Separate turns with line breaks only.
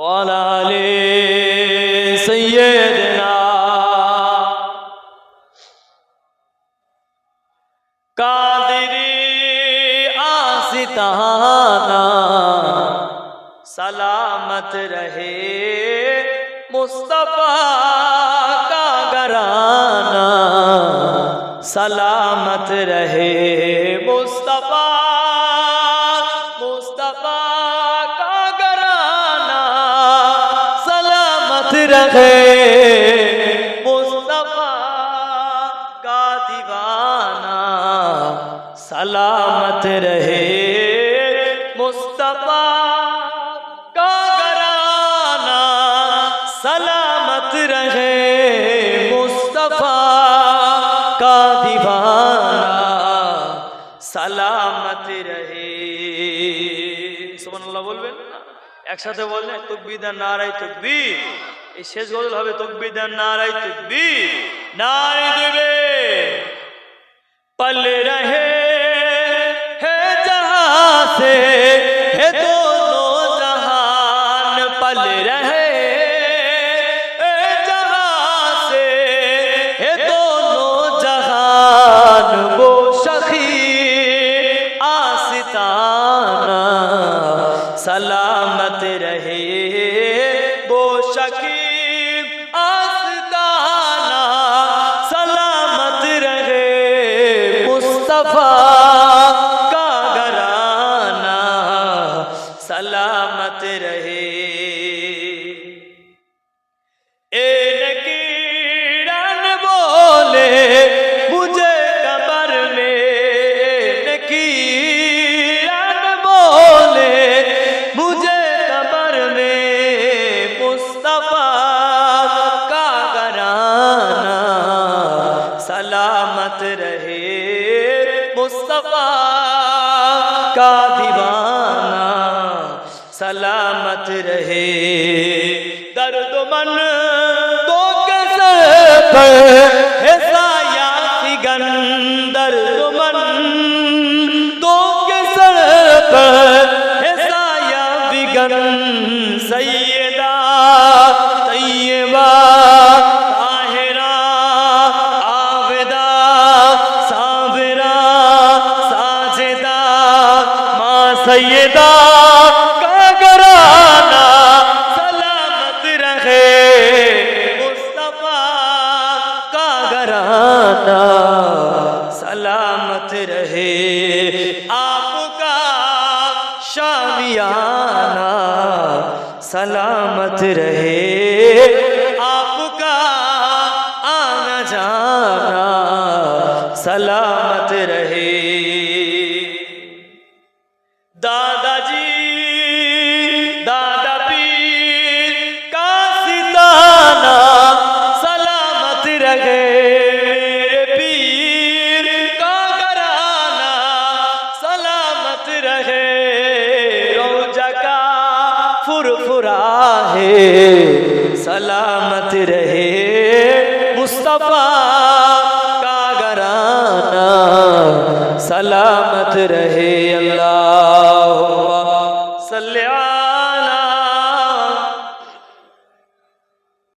وعلى سيدنا قادري آستانا سلامت رہے مصطفیٰ کا گرانا سلامت رہے مصطفیٰ রাখে। মুস্তফা কা দিবানা সালামত রহে। মুস্তফা কা সালামত রহে। মুস্তফা কা দিবানা সালামত রহে। সুবহানাল্লাহ বলবেন একসাথে বললেন তুকবিদা নারায় তুকবি এই শেষ গজল হবে তকবীদার নারাই তকবীর নারাই দেবে पल रहे है जहां से है दोनों जहान पल रहे है जहां से है दोनों जहान वो सखी आस्ताना सलामत रहे मुस्तफा का घराना सलामत रहे मुस्तफा का दीवाना सलामत रहे दर्द मन तो के सर पर माँ सैयदा का घराना सलामत रहे, मुस्तफ़ा का घराना सलामत रहे, आपका शामियाना सलामत रहे, आपका आना जाना सलामत दादाजी दादा पीर का सिताना सलामत रहे मेरे पीर का घराना सलामत रहे रोजा का फुरफुरा है सलामत रहे मुस्तफा का घराना सलामत रहे अल्लाह